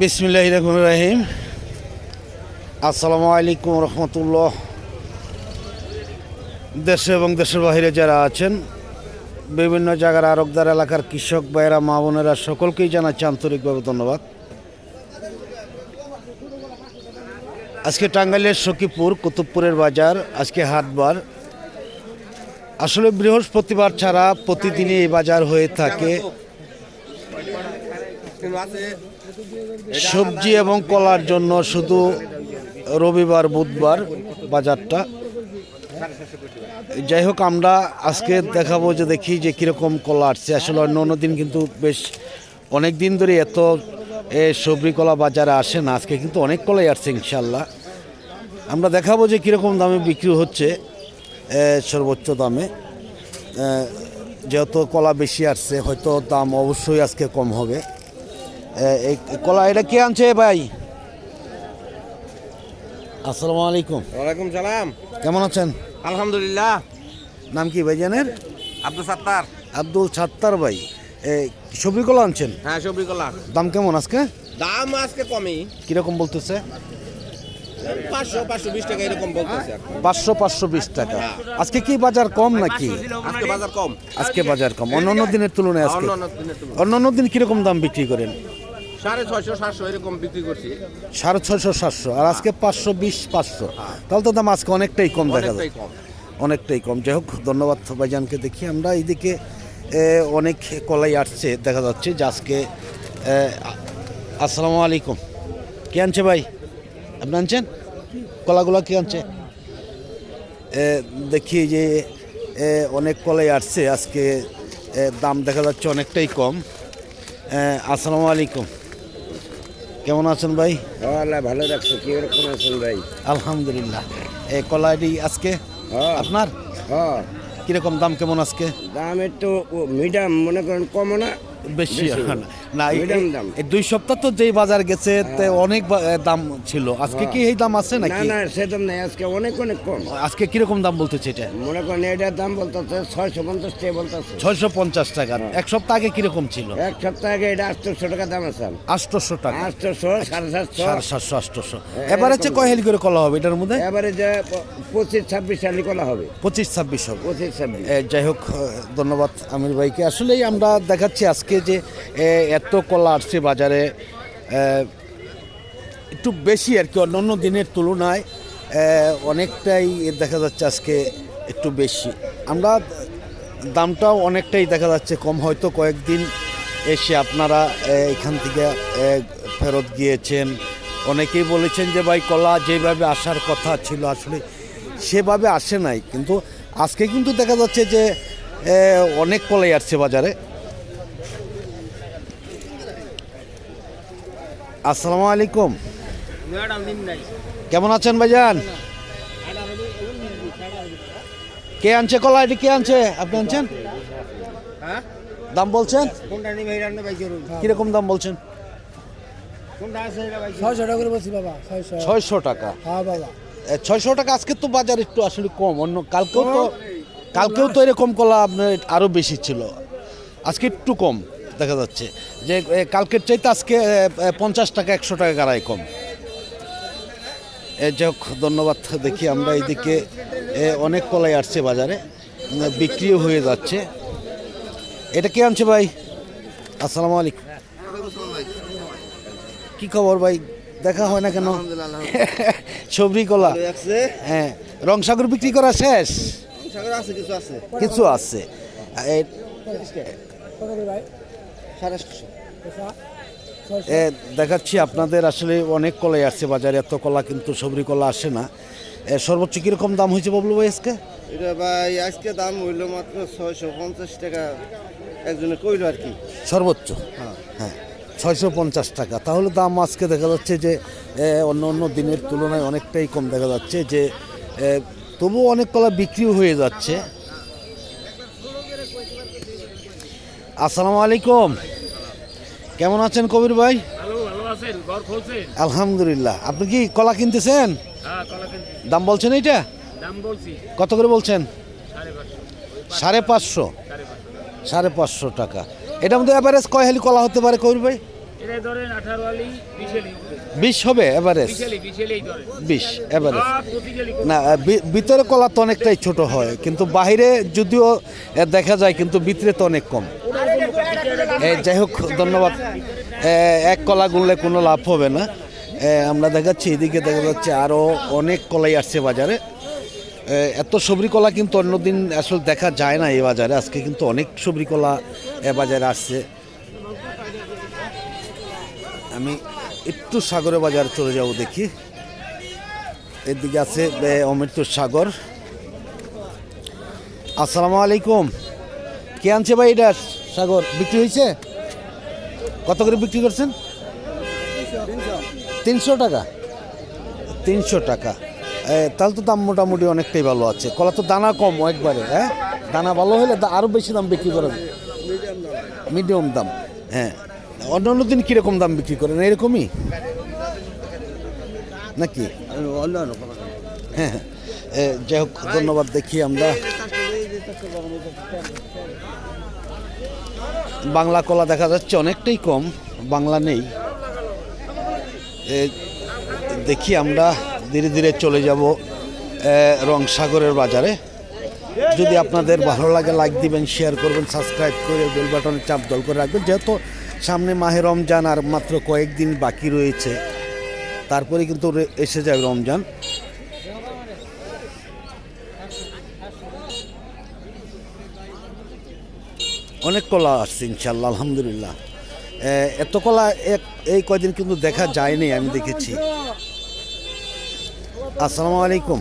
বিসমিল্লাহ রহমান রাহিম। আসসালামু আলাইকুম রহমতুল্লাহ। দেশে এবং দেশের বাহিরে যারা আছেন, বিভিন্ন জায়গার আরকদার এলাকার কৃষক ভাইয়েরা, মা বোনেরা, সকলকেই জানাচ্ছি আন্তরিকভাবে ধন্যবাদ। আজকে টাঙ্গাইলের সখীপুর, কুতুবপুরের বাজার, আজকে হাটবার। আসলে বৃহস্পতিবার ছাড়া প্রতিদিনই এই বাজার হয়ে থাকে। সবজি এবং কলার জন্য শুধু রবিবার বুধবার বাজারটা। যাই হোক আমরা আজকে দেখাবো যে দেখি যে কীরকম কলা আসছে। আসলে অন্য অন্য দিন কিন্তু বেশ অনেক দিন ধরে এত এ, সবজি কলা বাজারে আসে না। আজকে কিন্তু অনেক কলাই আসছে ইনশাল্লাহ আমরা দেখাবো যে কীরকম দামে বিক্রি হচ্ছে সর্বোচ্চ দামে। যেহেতু কলা বেশি আসছে হয়তো দাম অবশ্যই আজকে কম হবে। কলা এটা কে আনছে ভাই? আসসালামু আলাইকুম। ওয়ালাইকুম সালাম। কেমন আছেন? আলহামদুলিল্লাহ। নাম কি ভাইজানের আব্দুল সাত্তার। আব্দুল ছাত্তার ভাই। সবজি কলা আনছেন? হ্যাঁ সবজি কলা। দাম কেমন আজকে? দাম আজকে কমই। কীরকম বলতেছে? পাঁচশো পাঁচশো বিশ টাকা এরকম বলতেছে পাঁচশো পাঁচশো বিশ টাকা। আজকে কি বাজার কম নাকি? আজকে বাজার কম। আজকে বাজার কম। অন্য অন্য দিনের তুলনায় আজকে। অন্য অন্য দিনের তুলনায়। অন্য অন্য দিন কীরকম দাম বিক্রি করেন? সাড়ে ছয়শো সাতশো এরকম বিক্রি করছি। সাড়ে ছয়শো সাতশো। আর আজকে পাঁচশো বিশ পাঁচশো। তাহলে তো দাম আজকে অনেকটাই কম দেখা যায় অনেকটাই কম। যাই হোক ধন্যবাদ ভাইজানকে দেখি। আমরা এইদিকে অনেক কলাই আসছে দেখা যাচ্ছে যে আজকে আসসালামু আলাইকুম। কে আনছে ভাই? আপনি আনছেন? কলাগুলো কে আনছে? দেখি যে অনেক কলাই আসছে। আজকে দাম দেখা যাচ্ছে অনেকটাই কম। আসসালামু আলাইকুম। কেমন আছেন ভাই? আল্লাহ ভালো রাখছে। কি রকম আছেন ভাই? আলহামদুলিল্লাহ। এই কলাইটি আজকে হ্যাঁ। আপনার? হ্যাঁ। কীরকম দাম কেমন আজকে? দাম একটু মিডিয়াম মনে করেন কম না বেশি বেশি। না এই- দুই সপ্তাহ তো যেই বাজার গেছে তে অনেক দাম ছিল। আজকে কি এই দাম আছে না নাকি? না সেরকম নাই আজকে অনেক অনেক কম। আজকে কীরকম দাম বলতেছে এটা? মনে করেন এটার দাম বলতেছে ছয়শো পঞ্চাশ টাকা বলতেছে। ছয়শো পঞ্চাশ টাকা। এক সপ্তাহ আগে কীরকম ছিল? এক সপ্তাহ আগে এটা আটশোশো টাকা দাম আছে। আটশোশো টাকা। আটশোশো সাড়ে সাতশো। সাড়ে সাতশো আটশোশো। এবার হচ্ছে কয় হেলি করে কলা হবে এটার মধ্যে? এবারে যে পঁচিশ ছাব্বিশ সালি কলা হবে। পঁচিশ ছাব্বিশ হবে। পঁচিশ ছাব্বিশ। যাই হোক ধন্যবাদ আমির ভাইকে। আসলেই আমরা দেখাচ্ছি আজকে যে এ, এত কলা আসছে বাজারে একটু বেশি আর কি অন্য অন্য দিনের তুলনায় অনেকটাই দেখা যাচ্ছে আজকে একটু বেশি। আমরা দামটাও অনেকটাই দেখা যাচ্ছে কম, হয়তো কয়েকদিন এসে আপনারা এখান থেকে ফেরত গিয়েছেন। অনেকেই বলেছেন যে, ভাই, কলা যেভাবে আসার কথা ছিল, আসলে সেভাবে আসে নাই। কিন্তু আজকে কিন্তু দেখা যাচ্ছে যে অনেক কলাই আসছে বাজারে। আসসালামু আলাইকুম। কেমন আছেন ভাইজান? কে আনছে কলা এটি কে আনছে? আপনি আনছেন? হ্যাঁ? দাম বলছেন? কীরকম দাম বলছেন? টাকা ছয়শো। টাকা? হ্যাঁ ছয়শো টাকা আজকে তো বাজার একটু আসলে কম। অন্য কালকেও তো কালকেও তো এরকম কলা আপনার আরও বেশি ছিল। আজকে একটু কম। দেখা যাচ্ছে যে কালকের চাইতে আজকে পঞ্চাশ টাকা একশো টাকা গাড়াই কম। হোক ধন্যবাদ দেখি আমরা এইদিকে অনেক কলাই আসছে বাজারে বিক্রিও হয়ে যাচ্ছে। এটা কে আনছে ভাই? আসসালামু আলাইকুম। কি খবর ভাই? দেখা হয় না কেন? সবরি কলা? হ্যাঁ রং সাগর বিক্রি করা শেষ? কিছু আছে। কিছু আছে। সাড়ে সাতশো দেখাচ্ছি আপনাদের আসলে অনেক কলাই আসছে বাজারে এত কলা কিন্তু সবরি কলা আসে না। সর্বোচ্চ কীরকম দাম হয়েছে বাবলু ভাই আজকে? এটা ভাই আজকে দাম হইল মাত্র ছয়শো পঞ্চাশ টাকা। একজনে কইল আর কি। সর্বোচ্চ? হ্যাঁ। ছয়শো পঞ্চাশ টাকা। তাহলে দাম আজকে দেখা যাচ্ছে যে অন্য অন্য দিনের তুলনায় অনেকটাই কম দেখা যাচ্ছে যে তবুও অনেক কলা বিক্রিও হয়ে যাচ্ছে। আসসালামু আলাইকুম। কেমন আছেন কবির ভাই? আলহামদুলিল্লাহ। আপনি কি কলা কিনতেছেন? দাম বলছেন এইটা? কত করে বলছেন? সাড়ে পাঁচশো। সাড়ে পাঁচশো? টাকা। এটার মধ্যে অ্যাভারেজ কয় হালি কলা হতে পারে কবির ভাই? বিশ হবে বিশেলি বিশ অ্যাভারেজ না ভিতরে কলা তো অনেকটাই ছোট হয় কিন্তু বাহিরে যদিও দেখা যায় কিন্তু ভিতরে তো অনেক কম। যাই হোক, ধন্যবাদ। এক কলা গুনলে কোনো লাভ হবে না। আমরা দেখাচ্ছি, এদিকে দেখা যাচ্ছে আরও অনেক কলাই আসছে বাজারে। এত সবরি কলা কিন্তু অন্যদিন আসলে দেখা যায় না এই বাজারে। আজকে কিন্তু অনেক সবরি কলা এ বাজারে আসছে। আমি একটু সাগরে বাজার চলে যাব দেখি। এদিকে আছে অমৃত সাগর। আসসালামু আলাইকুম। কে আনছে ভাই এটা? সাগর, বিক্রি হয়েছে কত করে বিক্রি করছেন? তিনশো টাকা। তিনশো টাকা। তাহলে তো দাম মোটামুটি অনেকটাই ভালো আছে। কলা তো দানা কম একবারে হ্যাঁ? দানা ভালো হলে আরও বেশি দাম বিক্রি করেন মিডিয়াম দাম। হ্যাঁ। অন্য অন্য দিন কীরকম দাম বিক্রি করেন? এরকমই? নাকি? হ্যাঁ হ্যাঁ। যাই হোক, ধন্যবাদ দেখি আমরা বাংলা কলা দেখা যাচ্ছে অনেকটাই কম, বাংলা নেই। দেখি আমরা ধীরে ধীরে চলে যাব রংসাগরের বাজারে। যদি আপনাদের ভালো লাগে লাইক দিবেন শেয়ার করবেন সাবস্ক্রাইব করে বেল বাটনে চাপ দল করে রাখবেন। যেহেতু সামনে মাহে রমজান আর মাত্র কয়েকদিন বাকি রয়েছে, তারপরে কিন্তু এসে যায় রমজান। অনেক কলা আসছে ইনশাল্লাহ আলহামদুলিল্লাহ। এত কলা এক এই কয়দিন কিন্তু দেখা যায়নি আমি দেখেছি। আসসালামু আলাইকুম।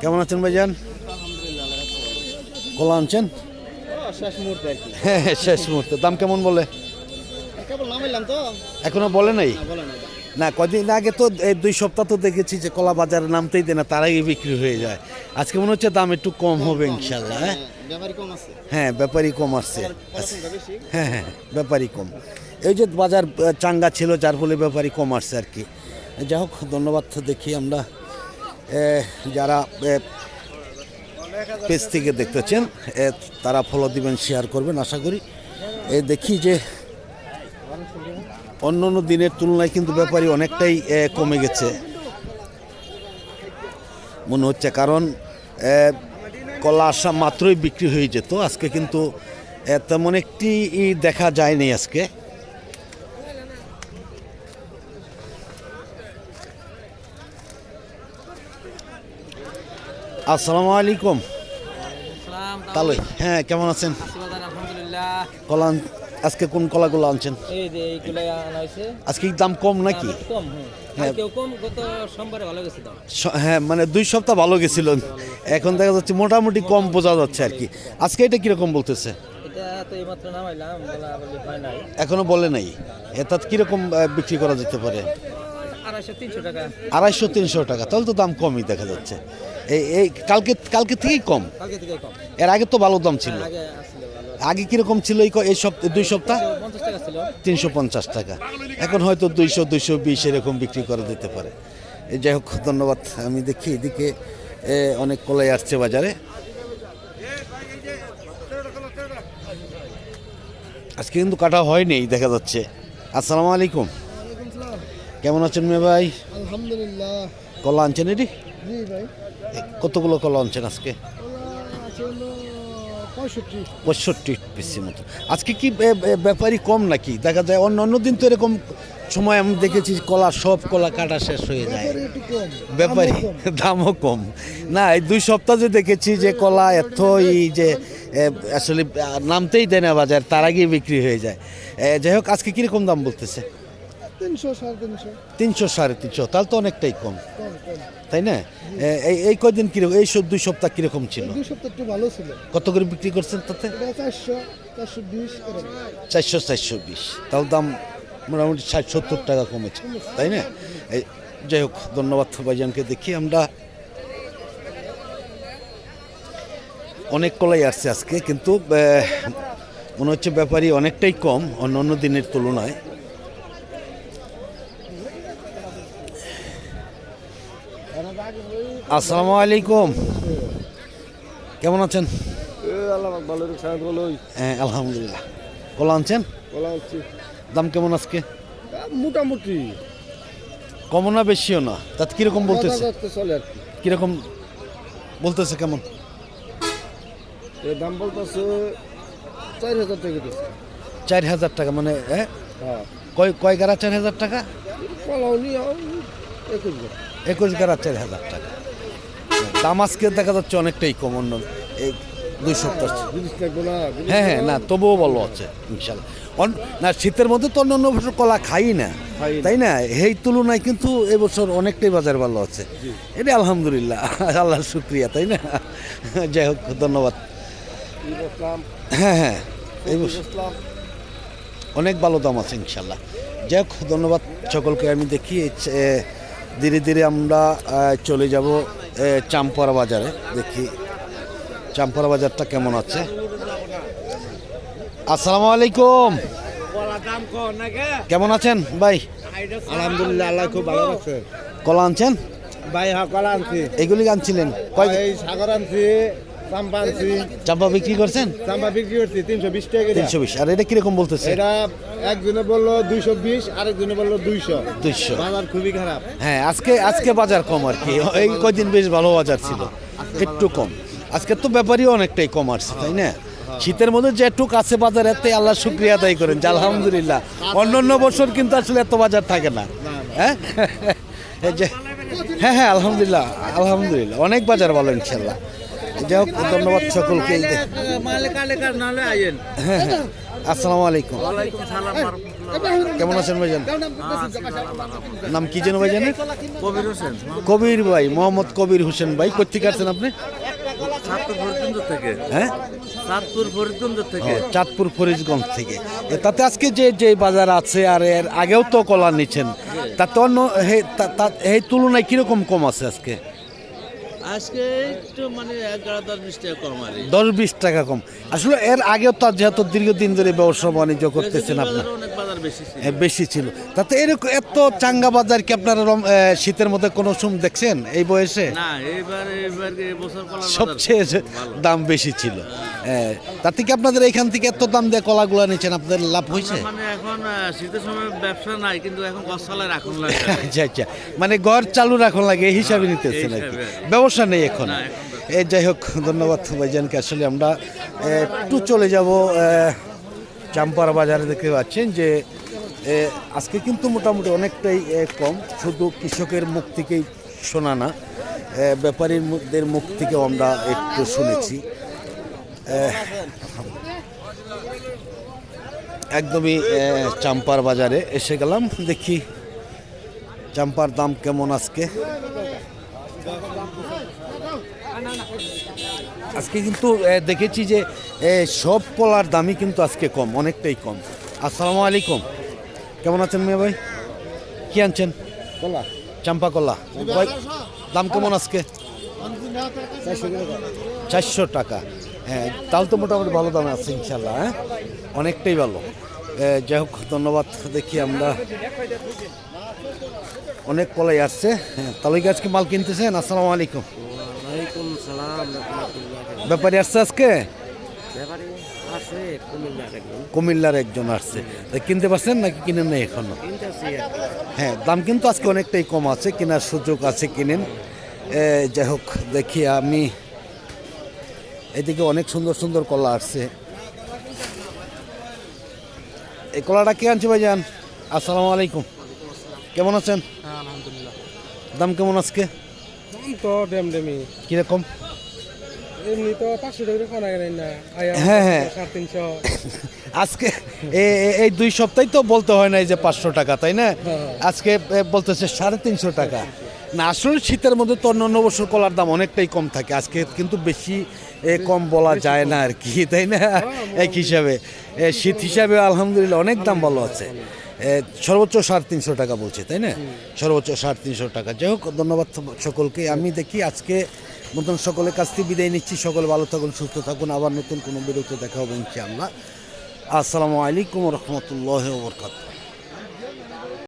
কেমন আছেন ভাইজান? কলা আনছেন? হ্যাঁ হ্যাঁ, শেষ মুহূর্তে। দাম কেমন বলে? এখনও বলে নাই। না কদিন আগে তো এই দুই সপ্তাহ তো দেখেছি যে কলা বাজারে নামতেই দেয় না তার আগে বিক্রি হয়ে যায়। আজকে মনে হচ্ছে দাম একটু কম হবে ইনশাল্লাহ হ্যাঁ? হ্যাঁ ব্যাপারই কম আসছে। হ্যাঁ হ্যাঁ ব্যাপারই কম। এই যে বাজার চাঙ্গা ছিল যার ফলে ব্যাপারই কম আসছে আর কি। যাই হোক ধন্যবাদ দেখি আমরা যারা পেজ থেকে দেখতেছেন তারা ফলো দিবেন শেয়ার করবেন আশা করি। এ দেখি যে অন্য অন্য দিনের তুলনায় কিন্তু ব্যাপারই অনেকটাই কমে গেছে। মনে হচ্ছে কারণ কলা আসা মাত্রই বিক্রি হয়ে যেত। আজকে কিন্তু তেমন একটি দেখা যায়নি আজকে। আসসালামু আলাইকুম। তালই হ্যাঁ কেমন আছেন? কলা আজকে কোন কলাগুলো আনছেন? এই যে এইগুলো আনা হয়েছে। আজকে দাম কম নাকি? কম হ্যাঁ। কম গত সোমবারে ভালো গেছে দাম। হ্যাঁ মানে দুই সপ্তাহ ভালো গেছিল। এখন দেখা যাচ্ছে মোটামুটি কম বোঝা যাচ্ছে আর কি। আজকে এটা কীরকম বলতেছে? এখনও বলে নাই। এটা কীরকম বিক্রি করা যেতে পারে? আড়াইশো তিনশো টাকা। তাহলে তো দাম কমই দেখা যাচ্ছে। এই এই কালকে কালকে থেকেই কম? কম। এর আগে তো ভালো দাম ছিল। আগে কীরকম ছিল এই সপ্তাহ দুই সপ্তাহ? তিনশো পঞ্চাশ টাকা। এখন হয়তো দুইশো দুইশো বিশ এরকম বিক্রি করা যেতে পারে। এই যাই হোক ধন্যবাদ। আমি দেখি এদিকে অনেক কলাই আসছে বাজারে। আজকে কিন্তু কাটা হয়নি দেখা যাচ্ছে। আসসালামু আলাইকুম। কেমন আছেন মেয়ে ভাই? আলহামদুলিল্লাহ। কলা আনছেন এটি? কতগুলো কলা আনছেন আজকে? পঁয়ষট্টি পিসির মতো। আজকে কি ব্যাপারই কম নাকি? দেখা যায় অন্য অন্য দিন তো এরকম সময় আমি দেখেছি কলা সব কলা কাটা শেষ হয়ে যায়। একটু কম ব্যাপারী দামও কম। না এই দুই সপ্তাহ যে দেখেছি যে কলা এতই যে আসলে নামতেই দেয় না বাজার তার আগেই বিক্রি হয়ে যায়। যাই হোক আজকে কীরকম দাম বলতেছে? তিনশো সাড়ে তিনশো। তিনশো সাড়ে তিনশো তাহলে তো অনেকটাই কম। তাই না? এই এই কয়দিন কীরকম এই সব দুই সপ্তাহ কীরকম ছিল? দুই সপ্তাহ একটু ভালো ছিল। কত করে বিক্রি করছেন তাতে? চারশো চারশো বিশ চারশো বিশ। তাহলে দাম মোটামুটি ষাট সত্তর টাকা কমেছে তাই না? এই যাই হোক ধন্যবাদ ভাইজানকে দেখি আমরা। অনেক কলাই আসছে আজকে কিন্তু মনে হচ্ছে ব্যাপারই অনেকটাই কম অন্য অন্য দিনের তুলনায়। আসসালামু আলাইকুম। কেমন আছেন? হ্যাঁ আলহামদুলিল্লাহ। কলা আনছেন দাম কেমন আজকে? মোটামুটি। কমও না বেশিও না? তাতে কীরকম বলতেছে? চলে আর কি। কীরকম বলতেছে কেমন? দাম বলতেছে চার হাজার টাকা চার হাজার টাকা মানে হ্যাঁ। কয় কয় গাড়া চার হাজার টাকা? একুশ গাড়া চার হাজার টাকা। দাম আজকে দেখা যাচ্ছে অনেকটাই কম অন্য এই দুই সপ্তাহ। হ্যাঁ হ্যাঁ না তবুও ভালো আছে ইনশাল্লাহ। না শীতের মধ্যে তো অন্য অন্য বছর কলা খাই না। তাই না? এই তুলনায় কিন্তু এবছর অনেকটাই বাজার ভালো আছে। এটা আলহামদুলিল্লাহ আল্লাহর শুক্রিয়া তাই না? যাই হোক ধন্যবাদ। হ্যাঁ হ্যাঁ এই বছর অনেক ভালো দাম আছে ইনশাল্লাহ। যাই হোক ধন্যবাদ সকলকে। আমি দেখি ধীরে ধীরে আমরা চলে যাব চাম্পারা বাজারে দেখি চাম্পরা বাজারটা কেমন আছে। আসসালামু আলাইকুম। কেমন আছেন ভাই? আলহামদুলিল্লাহ আল্লাহ খুব ভালো আছে। কলা আনছেন? ভাই হ্যাঁ কলা আনছি। এগুলি আনছিলেন। কয় সাগর আনছি। চাম্পা আনছি চাম্পা বিক্রি করছেন? চাম্পা বিক্রি করছি তিনশো বিশ টাকা তিনশো বিশ। আর এটা কীরকম বলতেছে? এটা একজনে বলল দুইশো বিশ আরেকজনে বলল দুইশো। দুইশো। বাজার খুবই খারাপ। হ্যাঁ আজকে আজকে বাজার কম আর কি। এই কয়দিন বেশ ভালো বাজার ছিল। একটু কম। আজকে তো ব্যাপারই অনেকটাই কম আসছে তাই না? শীতের মধ্যে যেটুক আছে বাজার এতে আল্লাহ শুক্রিয়া আদায় করেন যে আলহামদুলিল্লাহ। অন্য অন্য বছর কিন্তু আসলে এত বাজার থাকে না। হ্যাঁ? হ্যাঁ হ্যাঁ আলহামদুলিল্লাহ আলহামদুলিল্লাহ। অনেক বাজার ভালো ইনশাল্লাহ। যাই হোক ধন্যবাদ সকলকে। হ্যাঁ হ্যাঁ। আসসালামু আলাইকুম। কেমন আছেন ভাইজান? নাম কি যেন ভাইজানের? কবির হোসেন। কবির ভাই মোহাম্মদ কবির হোসেন ভাই কোথেকে আসছেন আপনি? চাঁদপুর ফরিদগঞ্জ থেকে। হ্যাঁ? তাতে আজকে যে যে বাজার আছে আর এর আগেও তো কলা নিচ্ছেন তাতে অন্য এই তুলনায় কীরকম কম আছে আজকে? আজকে একটু মানে দশ বিশ টাকা কম আর দশ বিশ টাকা কম। আসলে এর আগেও তো যেহেতু দীর্ঘদিন ধরে ব্যবসা বাণিজ্য করতেছেন আপনার। বেশি ছিল। এ, বেশি ছিল। তাতে এরকম এত চাঙ্গা বাজার কি আপনারা শীতের মধ্যে কোনো সুম দেখছেন এই বয়সে? না এবার এবার সবচেয়ে দাম বেশি ছিল। হ্যাঁ, তাতে কি আপনাদের এখান থেকে এত দাম দিয়ে কলাগুলো নিচ্ছেন আপনাদের লাভ হয়েছে? মানে এখন শীতের সময় ব্যবসা নাই কিন্তু এখন গছ চালায় রাখুন লাগে। আচ্ছা আচ্ছা। মানে ঘর চালু রাখুন লাগে এই হিসাবে নিতেছেন আর কি। ব্যবসা নেই এখন। এই যাই হোক ধন্যবাদ ভাইজানকে। আসলে আমরা একটু চলে যাব চাম্পারা বাজারে দেখতে পাচ্ছেন যে আজকে কিন্তু মোটামুটি অনেকটাই কম। শুধু কৃষকের মুখ থেকেই শোনা না ব্যাপারীদের মুখ থেকেও আমরা একটু শুনেছি। একদমই চাম্পার বাজারে এসে গেলাম দেখি চাম্পার দাম কেমন আজকে। আজকে কিন্তু দেখেছি যে সব কলার দামই কিন্তু আজকে কম অনেকটাই কম। আসসালামু আলাইকুম। কেমন আছেন মেয়ে ভাই? কি আনছেন? কলা। চাম্পা কলা। দাম কেমন আজকে? চারশো টাকা। হ্যাঁ তাহলে তো মোটামুটি ভালো দাম আছে ইনশাল্লাহ হ্যাঁ? অনেকটাই ভালো। যাই হোক ধন্যবাদ দেখি আমরা। অনেক কলাই আসছে হ্যাঁ তাহলে কি আজকে মাল কিনতেছেন? আসসালামু আলাইকুম। ব্যাপারী আসছে আজকে? কুমিল্লার একজন। আসছে। তা কিনতে পারছেন নাকি কিনেন নাই এখনও? হ্যাঁ দাম কিন্তু আজকে অনেকটাই কম আছে কেনার সুযোগ আছে কিনেন। যাই হোক দেখি আমি এদিকে অনেক সুন্দর সুন্দর কলা আসছে। এই কলাটা কে আনছে ভাইজান? আসসালামু আলাইকুম। কেমন আছেন? আলহামদুলিল্লাহ। দাম কেমন আজকে? তো ডেম ডেমি কীরকম এমনি তো পাঁচশো টাকা না। হ্যাঁ, হ্যাঁ। সাড়ে তিনশো। আজকে এ- এ- এই দুই সপ্তাহে তো বলতে হয় নাই যে পাঁচশো টাকা তাই না? আজকে বলতেছে সাড়ে তিনশো টাকা। না আসলে শীতের মধ্যে তো অন্য অন্য বছর কলার দাম অনেকটাই কম থাকে। আজকে কিন্তু বেশি এ, কম বলা যায় না আর কি তাই না? এক হিসাবে। শীত হিসাবে আলহামদুলিল্লাহ অনেক দাম ভালো আছে। সর্বোচ্চ সাড়ে তিনশো টাকা বলছে তাই না? সর্বোচ্চ সাড়ে তিনশো টাকা। যাই হোক ধন্যবাদ সকলকে। আমি দেখি আজকে নতুন সকলের কাছ থেকে বিদায় নিচ্ছি। সকলে ভালো থাকুন সুস্থ থাকুন। আবার নতুন কোনো বিরতি দেখা হবে ইনশাআল্লাহ। আসসালামু আলাইকুম রহমতুল্লাহ বরকাত